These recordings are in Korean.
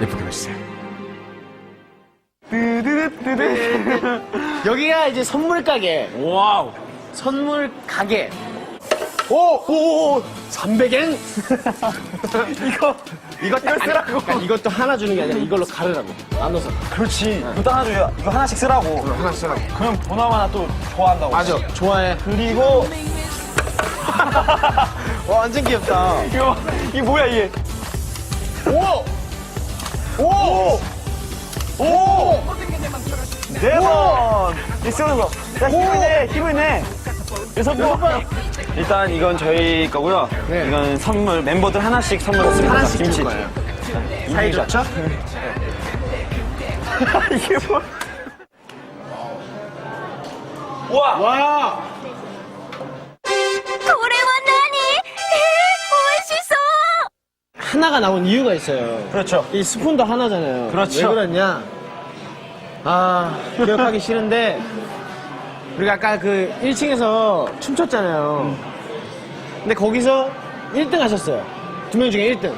예쁘게 봐주세요. 여기가 이제 선물 가게. 와우. 선물 가게. 오, 오, 오, 300엔? 이거, 이거 딱 쓰라고. 그러니까 이것도 하나 주는 게 아니라 이걸로 가르라고. 나눠서. 그렇지. 이거 하나 줘요. 이거 하나씩 쓰라고. 하나 쓰라고. 그럼 보나마나 또 좋아한다고. 맞아. 좋아해. 그리고 와, 완전 귀엽다. 이거 이게 뭐야 이게? 오! 오! 오! 네 번! 이 쓰는 거. 야, 힘을 내, 힘을 내. 여섯 번. 일단 이건 저희 거고요. 네. 이건 선물, 멤버들 하나씩 선물했습니다. 하나씩 김치. 사이 좋죠? 이게 뭐? 와! 와! 하나가 나온 이유가 있어요. 그렇죠. 이 스푼도 하나잖아요. 그렇죠. 왜 그러냐? 아, 기억하기 싫은데, 우리가 아까 그 1층에서 춤췄잖아요. 근데 거기서 1등 하셨어요. 두 명 중에 1등.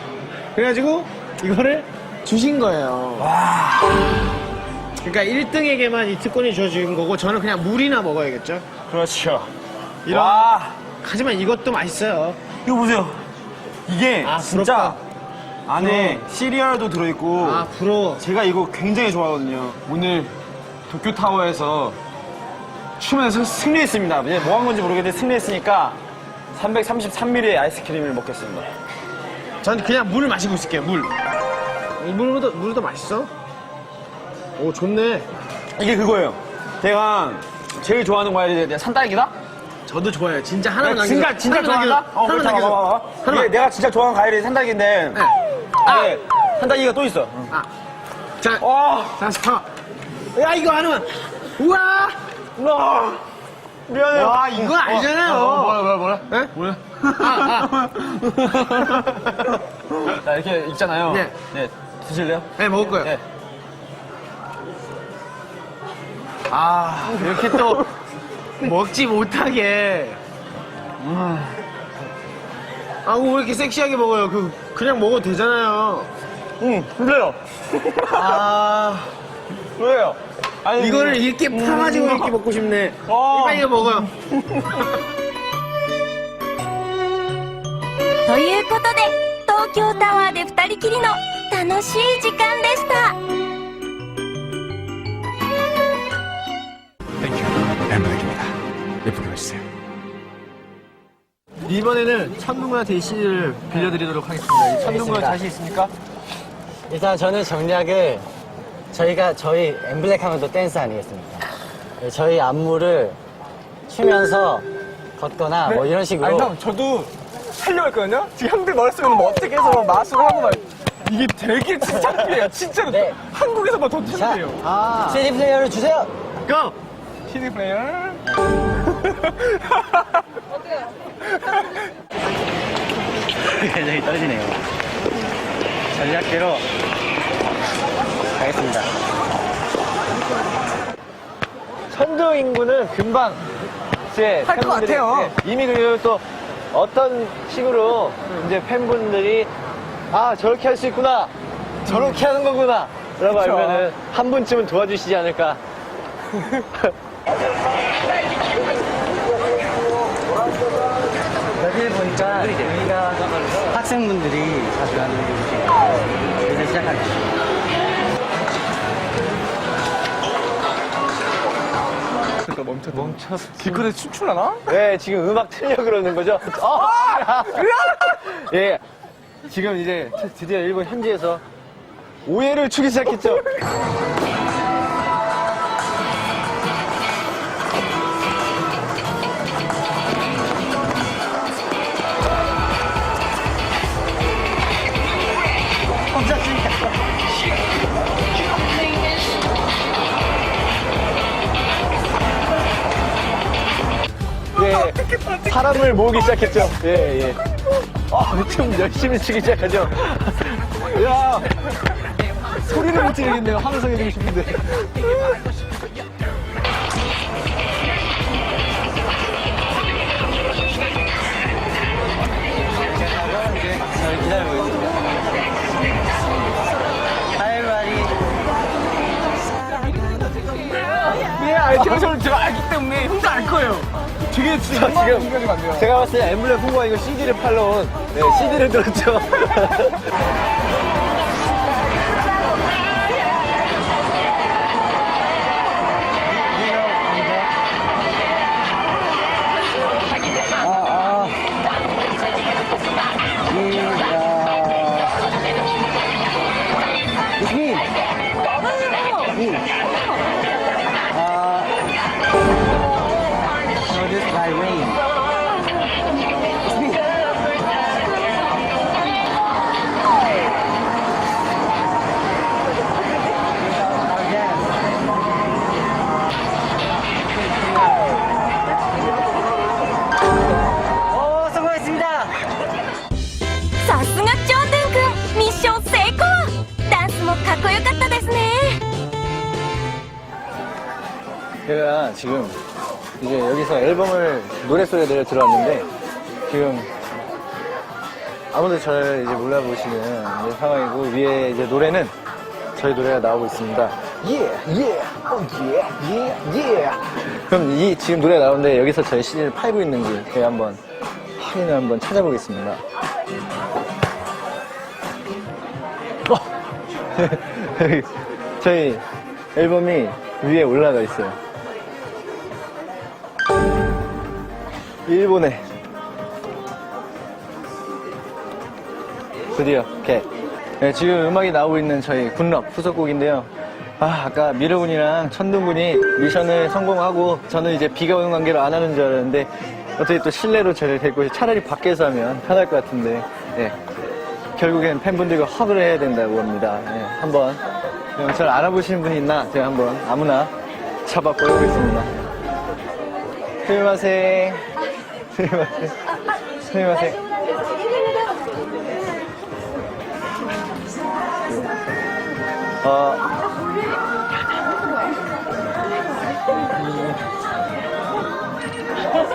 그래가지고, 이거를 주신 거예요. 그러니까 1등에게만 이 특권이 주어진 거고, 저는 그냥 물이나 먹어야겠죠? 그렇죠. 이런. 와! 하지만 이것도 맛있어요. 이거 보세요. 이게 아, 진짜 부럽다. 안에. 시리얼도 들어있고 아, 부러워. 제가 이거 굉장히 좋아하거든요. 오늘 도쿄 타워에서 춤에서 승리했습니다. 이제 뭐한 건지 모르겠는데 승리했으니까 333ml의 아이스크림을 먹겠습니다. 전 그냥 물을 마시고 있을게요, 물. 이 물도, 물도 맛있어? 오, 좋네. 이게 그거예요. 제가 제일 좋아하는 과일이 산딸기다? 저도 좋아요. 진짜 하나만 내가 남겨줘. 진짜 진짜 하나만 좋아한다? 남겨줘. 어, 하나만 그렇다. 남겨줘. 봐봐, 봐봐. 하나만. 이게 내가 진짜 좋아하는 과일이 산딸기인데 네. 아, 산딸기가 또 있어. 아. 자, 와, 자, 자. 야, 이거 하나만. 우와! 와, 미안해요. 와, 이거 알잖아요. 어, 뭐야, 뭐야, 뭐야? 네? 뭐야? 아, 자, 이렇게 있잖아요. 네. 네. 드실래요? 네, 먹을 거예요. 네. 아, 이렇게 또 먹지 못하게. 아, 왜 이렇게 섹시하게 먹어요? 그, 그냥 먹어도 되잖아요. 응, 그래요. 아, 왜요? 아니, 이거를 이렇게 파가지고 이렇게 먹고 싶네. 어. 빨리 이거 먹어요. ということで東京タワーで2人きりの楽しい時間でした 이번에는 이 CD를 빌려드리도록 하겠습니다. 이 천둥군 자신 있습니까? 일단 저는 정략을 저희가 저희 엠블랙 하면 또 댄스 아니겠습니까? 네, 저희 안무를 추면서 걷거나 뭐 이런 식으로 아니, 형, 저도 하려고 했거든요? 지금 형들 머릿속에는 뭐 어떻게 해서 뭐 마술을 하고 막. 이게 되게 진짜 웃기네요. 진짜로. 네. 한국에서 뭐더 자, 천재예요. 아. CD 플레이어를 주세요. 고! CD 플레이어. 굉장히 떨리네요. 전략대로 가겠습니다. 천둥 인구는 금방 이제 할것 팬분들이- 같아요. 네, 이미 그리고 또 어떤 식으로 이제 팬분들이 아 저렇게 할 수 있구나 저렇게 하는 거구나 라고 그쵸. 알면은 한 분쯤은 도와주시지 않을까 여기 보니까 여기가 학생분들이 자주 가는 곳이에요. 이제 시작하겠습니다. 길거리에 춤추려나? 네 지금 음악 틀려 그러는 거죠 아! 예 지금 이제 드디어 일본 현지에서 오해를 추기 시작했죠 사람을 모으기 시작했죠. 예, 예. 아, 좀 열심히 치기 시작하죠. 야 소리를 못 지르겠네요. 항상 해주고 싶은데. 기다리고 있습니다. 저기서 제가 알기 때문에 형도 알 거예요. 되게 진짜 지금 제가 봤을 때 엠블렘 홍보가 이거 CD를 팔러 온 네, CD를 들었죠. 제가 지금 이제 여기서 앨범을 노래 소리를 들어왔는데 지금 아무도 저를 이제 몰라보시는 이제 상황이고 위에 이제 노래는 저희 노래가 나오고 있습니다. 예, 예, 어, 예, 예, 예. 그럼 이 지금 노래가 나오는데 여기서 저희 CD를 팔고 있는지 제가 한번 확인을 한번 찾아보겠습니다. 어! 저희 앨범이 위에 올라가 있어요. 일본에 드디어 개. 네, 지금 음악이 나오고 있는 저희 군럽 후속곡인데요. 아, 아까 미르군이랑 천둥군이 미션을 성공하고 저는 이제 비가 오는 관계로 안 하는 줄 알았는데 어떻게 또 실내로 저를 데리고 차라리 밖에서 하면 편할 것 같은데 네. 결국엔 팬분들과 허그를 해야 된다고 합니다. 네, 한번 저를 알아보시는 분이 있나 제가 한번 아무나 잡아 보여보겠습니다. 스미마세. 어.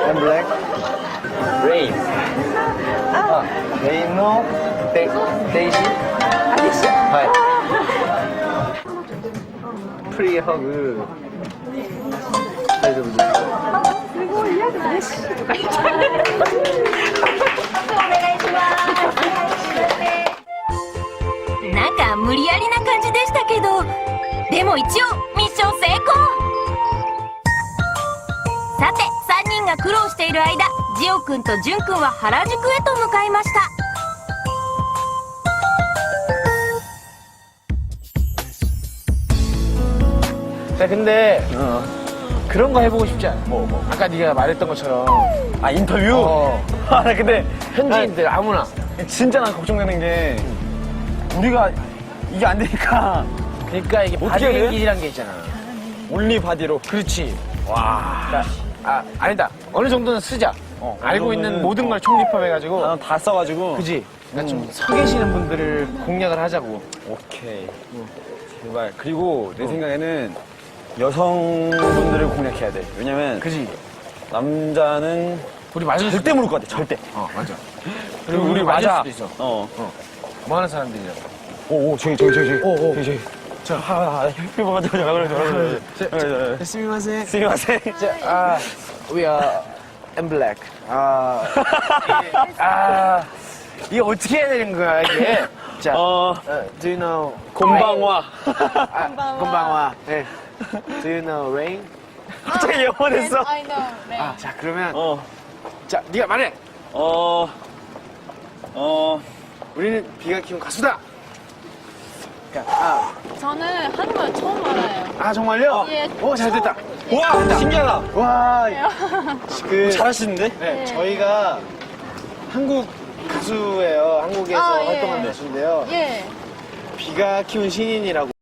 I'm black. Rain. 아, 레이노 데, 데이시? 데이시? 하이. 프리 허그. 사이드 부분. なんか無理やりな感じでしたけどでも一応ミッション成功さて3人が苦労している間ジオくんとジュンくんは原宿へと向かいました 자, 근데 그런 거 해보고 싶지 않아? 뭐, 뭐. 아까 네가 말했던 것처럼 아, 인터뷰? 어. 아, 나 근데 현지인들 아무나 진짜 난 걱정되는 게 우리가 이게 안 되니까 그러니까 이게 어떻게 해야 돼? 바디랭귀지라는 게 있잖아. 올리 바디로 그렇지. 와. 아, 아니다. 어느 정도는 쓰자. 어, 어느 알고 있는 정도는, 모든 걸 어. 총립합해가지고. 나는 다 써가지고 그지? 그러니까 좀 서 계시는 분들을 공략을 하자고. 오케이 제발 그리고 내 생각에는 여성분들을 공략해야 돼 왜냐면 그지? 남자는 우리 맞을 절대 모를 것 같아 절대 어, 맞아. 그리고 우리 맞아 수도 있어. 어. 뭐 하는 사람들이야. 오오 저기 저기 저기 저기 오, 오. 저기 저기 자 하하 햇빛 저기 저기 저기 저기 저기 저기 스미마세. 스미마세 자, 아, we are in black. 아, 아, 이게 어떻게 해야 되는 거야, 이게? 자, 어 어, do you know? 곤방와 아, 곤방와. 네. Do you know rain? 갑자기 영어 됐어 I know. 네. 아, 자, 그러면, 어 자, 네가 말해. 어, 어, 우리는 비가 키운 가수다. 자, 아, 저는 한국말 처음 알아요. 아 정말요? 예. 오, 잘 됐다. 와, 신기하다. 와, 그, 잘하시는데? 네, 저희가 한국 가수예요. 한국에서 아, 예. 활동하는 가수인데요. 예. 비가 키운 신인이라고.